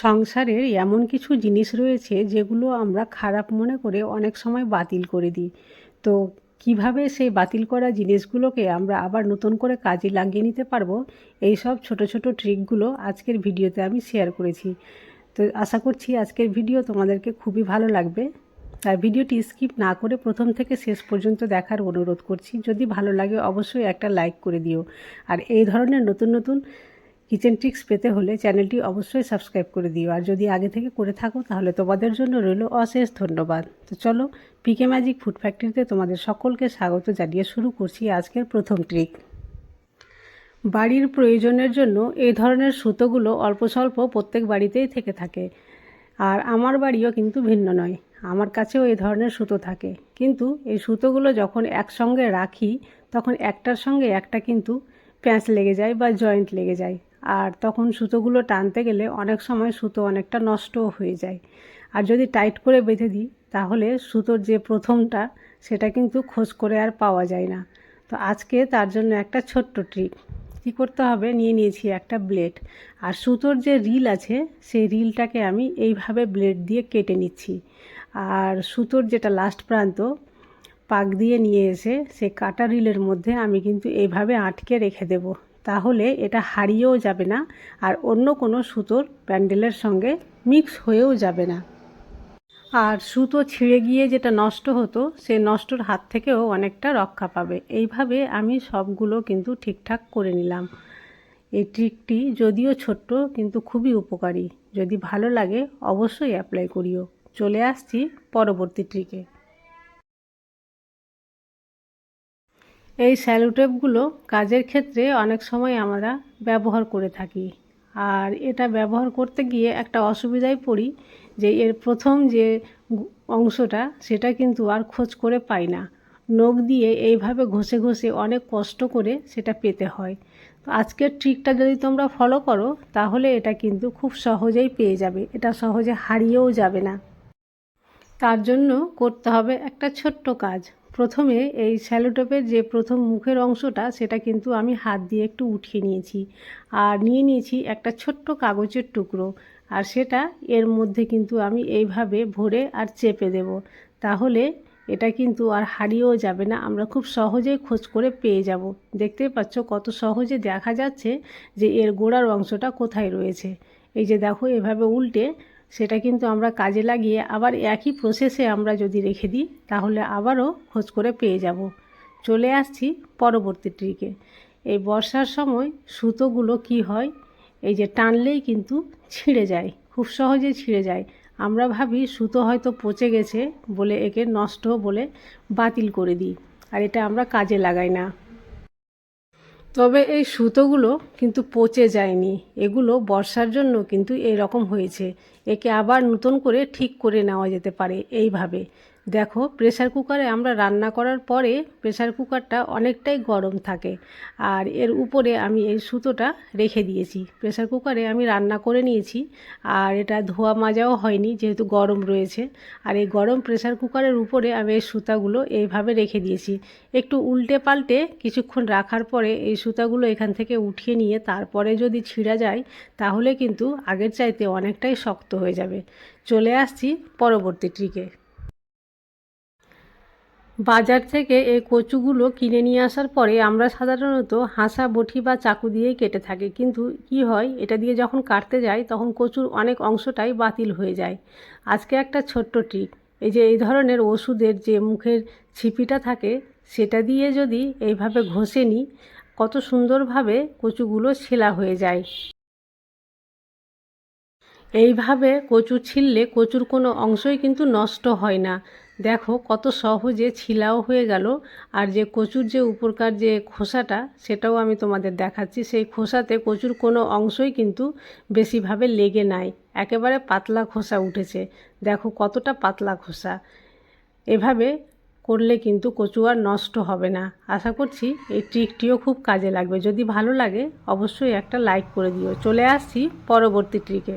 সংসারের এমন কিছু জিনিস রয়েছে যেগুলো আমরা খারাপ মনে করে অনেক সময় বাতিল করে দিই। তো কীভাবে সেই বাতিল করা জিনিসগুলোকে আমরা আবার নতুন করে কাজে লাগিয়ে নিতে পারব, এই সব ছোট ছোট ট্রিকগুলো আজকের ভিডিওতে আমি শেয়ার করেছি। তো আশা করছি আজকের ভিডিও তোমাদেরকে খুবই ভালো লাগবে। তাই ভিডিওটি স্কিপ না করে প্রথম থেকে শেষ পর্যন্ত দেখার অনুরোধ করছি। যদি ভালো লাগে অবশ্যই একটা লাইক করে দিও। আর এই ধরনের নতুন নতুন কিচেন ট্রিক্স পেতে হলে চ্যানেলটি অবশ্যই সাবস্ক্রাইব করে দিও। আর যদি আগে থেকে করে থাকো, তাহলে তোমাদের জন্য রইল অশেষ ধন্যবাদ। তো চলো পিকে ম্যাজিক ফুড ফ্যাক্টরিতে তোমাদের সকলকে স্বাগত জানিয়ে শুরু করছি আজকের প্রথম ট্রিক বাড়ির প্রয়োজনের জন্য এই ধরনের সুতোগুলো অল্প স্বল্প প্রত্যেক বাড়িতেই থেকে থাকে। আর আমার বাড়িও কিন্তু ভিন্ন নয়, আমার কাছেও এই ধরনের সুতো থাকে। কিন্তু এই সুতোগুলো যখন একসঙ্গে রাখি, তখন একটার সঙ্গে একটা কিন্তু প্যাঁচ লেগে যায় বা জয়েন্ট লেগে যায়। আর তখন সুতোগুলো টানতে গেলে অনেক সময় সুতো অনেকটা নষ্টও হয়ে যায়। আর যদি টাইট করে বেঁধে দিই, তাহলে সুতোর যে প্রথমটা, সেটা কিন্তু খোঁজ করে আর পাওয়া যায় না। তো আজকে তার জন্য একটা ছোট্ট ট্রিক কী করতে হবে? নিয়ে নিয়েছি একটা ব্লেড আর সুতোর যে রিল আছে, সেই রিলটাকে আমি এইভাবে ব্লেড দিয়ে কেটে নিচ্ছি। আর সুতোর যেটা লাস্ট প্রান্ত, পাক দিয়ে নিয়ে এসে সেই কাটা রিলের মধ্যে আমি কিন্তু এইভাবে আটকে রেখে দেব। তাহলে এটা হারিয়েও যাবে না আর অন্য কোনো সুতোর প্যান্ডেলের সঙ্গে মিক্স হয়েও যাবে না। আর সুতো ছিঁড়ে গিয়ে যেটা নষ্ট হতো, সে নষ্টর হাত থেকেও অনেকটা রক্ষা পাবে। এইভাবে আমি সবগুলো কিন্তু ঠিকঠাক করে নিলাম। এই ট্রিকটি যদিও ছোট্ট, কিন্তু খুবই উপকারী। যদি ভালো লাগে, অবশ্যই অ্যাপ্লাই করিও। চলে আসছি পরবর্তী ট্রিকে। এই স্যালোটেপগুলো কাজের ক্ষেত্রে অনেক সময় আমরা ব্যবহার করে থাকি। আর এটা ব্যবহার করতে গিয়ে একটা অসুবিধায় পড়ি যে এর প্রথম যে অংশটা, সেটা কিন্তু আর খোঁজ করে পাই না। নখ দিয়ে এইভাবে ঘষে ঘষে অনেক কষ্ট করে সেটা পেতে হয়। তো আজকের ট্রিকটা যদি তোমরা ফলো করো, তাহলে এটা কিন্তু খুব সহজেই পেয়ে যাবে। এটা সহজে হারিয়েও যাবে না। তার জন্য করতে হবে একটা ছোট্ট কাজ। প্রথমে এই স্যালোটেপের যে প্রথম মুখের অংশটা, সেটা কিন্তু আমি হাত দিয়ে একটু উঠিয়ে নিয়েছি। আর নিয়ে নিয়েছি একটা ছোট্ট কাগজের টুকরো। আর সেটা এর মধ্যে কিন্তু আমি এইভাবে ভরে আর চেপে দেব। তাহলে এটা কিন্তু আর হারিয়েও যাবে না। আমরা খুব সহজেই খোঁজ করে পেয়ে যাব। দেখতেই পাচ্ছ কত সহজে দেখা যাচ্ছে যে এর গোড়ার অংশটা কোথায় রয়েছে। এই যে দেখো এভাবে উল্টে সেটা কিন্তু আমরা কাজে লাগিয়ে আবার একই প্রসেসে আমরা যদি রেখে দিই, তাহলে আবারও খোঁজ করে পেয়ে যাব। চলে আসছি পরবর্তী ট্রিকে এই বর্ষার সময় সুতোগুলো কি হয়? এই যে টানলেই কিন্তু ছিঁড়ে যায়, খুব সহজে ছিঁড়ে যায়। আমরা ভাবি সুতো হয়তো পচে গেছে বলে একে নষ্ট বলে বাতিল করে দিই, আর এটা আমরা কাজে লাগাই না। তবে এই সুতোগুলো কিন্তু পচে যায়নি। এগুলো বর্ষার জন্য কিন্তু এরকম হয়েছে। একে আবার নতুন করে ঠিক করে নেওয়া যেতে পারে এইভাবে। দেখো প্রেসার কুকারে আমরা রান্না করার পরে প্রেসার কুকারটা অনেকটাই গরম থাকে। আর এর উপরে আমি এই সুতোটা রেখে দিয়েছি। প্রেসার কুকারে আমি রান্না করে নিয়েছি, আর এটা ধোয়া মাজাও হয়নি যেহেতু গরম রয়েছে। আর এই গরম প্রেসার কুকারের উপরে আমি এই সুতাগুলো এইভাবে রেখে দিয়েছি। একটু উল্টে পাল্টে কিছুক্ষণ রাখার পরে এই সুতাগুলো এখান থেকে উঠিয়ে নিয়ে তারপরে যদি ছিঁড়া যায়, তাহলে কিন্তু আগের চাইতে অনেকটাই শক্ত হয়ে যাবে। চলে আসছি পরবর্তী ট্রিকে বাজার থেকে এই কচুগুলো কিনে নিয়ে আসার পরে আমরা সাধারণত হাসা বটি বা চাকু দিয়েই কেটে থাকি। কিন্তু কি হয়, এটা দিয়ে যখন কাটতে যাই, তখন কচুর অনেক অংশটাই বাতিল হয়ে যায়। আজকে একটা ছোট্ট ট্রিক এই যে, এই ধরনের ওষুধের যে মুখের ছিপিটা থাকে, সেটা দিয়ে যদি এইভাবে ঘষে নিই কত সুন্দরভাবে কচুগুলো ছেলা হয়ে যায়। এইভাবে কচু ছিললে কচুর কোনো অংশই কিন্তু নষ্ট হয় না। দেখো কত সহজে ছিলাও হয়ে গেল আর যে কচুর যে উপরকার যে খোসাটা, সেটাও আমি তোমাদের দেখাচ্ছি। সেই খোসাতে কচুর কোনো অংশই কিন্তু বেশিভাবে লেগে নাই। একেবারে পাতলা খোসা উঠেছে। দেখো কতটা পাতলা খোসা। এভাবে করলে কিন্তু কচু আর নষ্ট হবে না। আশা করছি এই ট্রিকটিও খুব কাজে লাগবে। যদি ভালো লাগে, অবশ্যই একটা লাইক করে দিও। চলে আসছি পরবর্তী ট্রিকে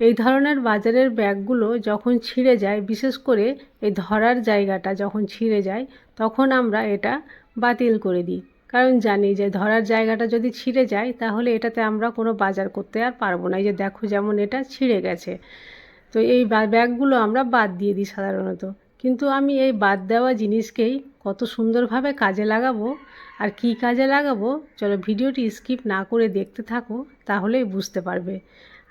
এই ধরনের বাজারের ব্যাগগুলো যখন ছিঁড়ে যায়, বিশেষ করে এই ধরার জায়গাটা যখন ছিঁড়ে যায়, তখন আমরা এটা বাতিল করে দিই। কারণ জানি যে ধরার জায়গাটা যদি ছিঁড়ে যায়, তাহলে এটাতে আমরা কোনো বাজার করতে আর পারব না। এই যে দেখো যেমন এটা ছিঁড়ে গেছে। তো এই ব্যাগগুলো আমরা বাদ দিয়ে দিই সাধারণত। কিন্তু আমি এই বাদ দেওয়া জিনিসকেই কত সুন্দরভাবে কাজে লাগাবো আর কি কাজে লাগাবো, চলো ভিডিওটি স্কিপ না করে দেখতে থাকো, তাহলেই বুঝতে পারবে।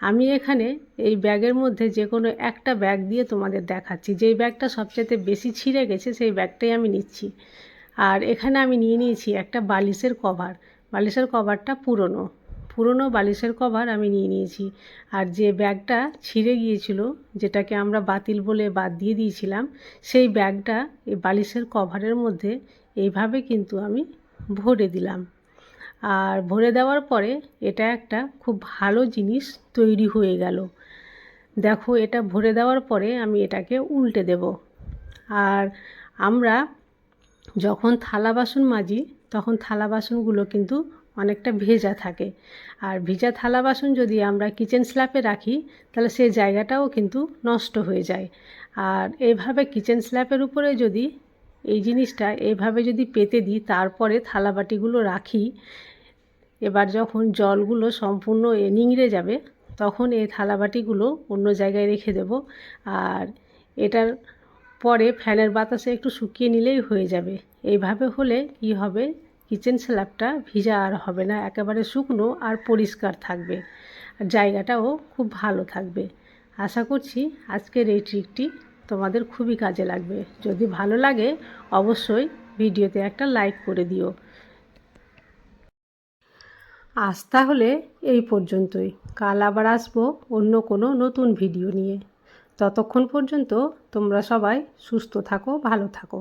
আমি এখানে এই ব্যাগের মধ্যে যে কোনো একটা ব্যাগ দিয়ে তোমাদের দেখাচ্ছি। যেই ব্যাগটা সবচেয়ে বেশি ছিঁড়ে গেছে, সেই ব্যাগটাই আমি নিচ্ছি। আর এখানে আমি নিয়ে নিয়েছি একটা বালিশের কভার। বালিশের কভারটা পুরনো। পুরনো বালিশের কভার আমি নিয়ে নিয়েছি। আর যে ব্যাগটা ছিঁড়ে গিয়েছিল, যেটাকে আমরা বাতিল বলে বাদ দিয়ে দিয়েছিলাম, সেই ব্যাগটা এই বালিশের কভারের মধ্যে এইভাবে কিন্তু আমি ভরে দিলাম। আর ভরে দেওয়ার পরে এটা একটা খুব ভালো জিনিস তৈরি হয়ে গেল। দেখো, এটা ভরে দেওয়ার পরে আমি এটাকে উল্টে দেব। আর আমরা যখন থালা বাসন মাজি, তখন থালা বাসনগুলো কিন্তু অনেকটা ভেজা থাকে। আর ভেজা থালা বাসন যদি আমরা কিচেন স্ল্যাপে রাখি, তাহলে সেই জায়গাটাও কিন্তু নষ্ট হয়ে যায়। আর এইভাবে কিচেন স্ল্যাপের উপরে যদি এই জিনিসটা এভাবে যদি পেতে দিই, তারপরে থালা বাটিগুলো রাখি, এবার যখন জলগুলো সম্পূর্ণ নিংড়ে যাবে, তখন এই থালা বাটিগুলো অন্য জায়গায় রেখে দেব। আর এটার পরে ফ্যানের বাতাসে একটু শুকিয়ে নিলেই হয়ে যাবে। এইভাবে হলে কি হবে? কিচেন স্ল্যাবটা ভিজা আর হবে না, একেবারে শুকনো আর পরিষ্কার থাকবে। জায়গাটাও খুব ভালো থাকবে। আশা করছি আজকের এই ট্রিকটি তোমাদের খুবই কাজে লাগবে। যদি ভালো লাগে, অবশ্যই ভিডিওতে একটা লাইক করে দিও। আজ তাহলে এই পর্যন্তই। কাল আবার আসব অন্য কোনো নতুন ভিডিও নিয়ে। ততক্ষণ পর্যন্ত তোমরা সবাই সুস্থ থাকো, ভালো থাকো।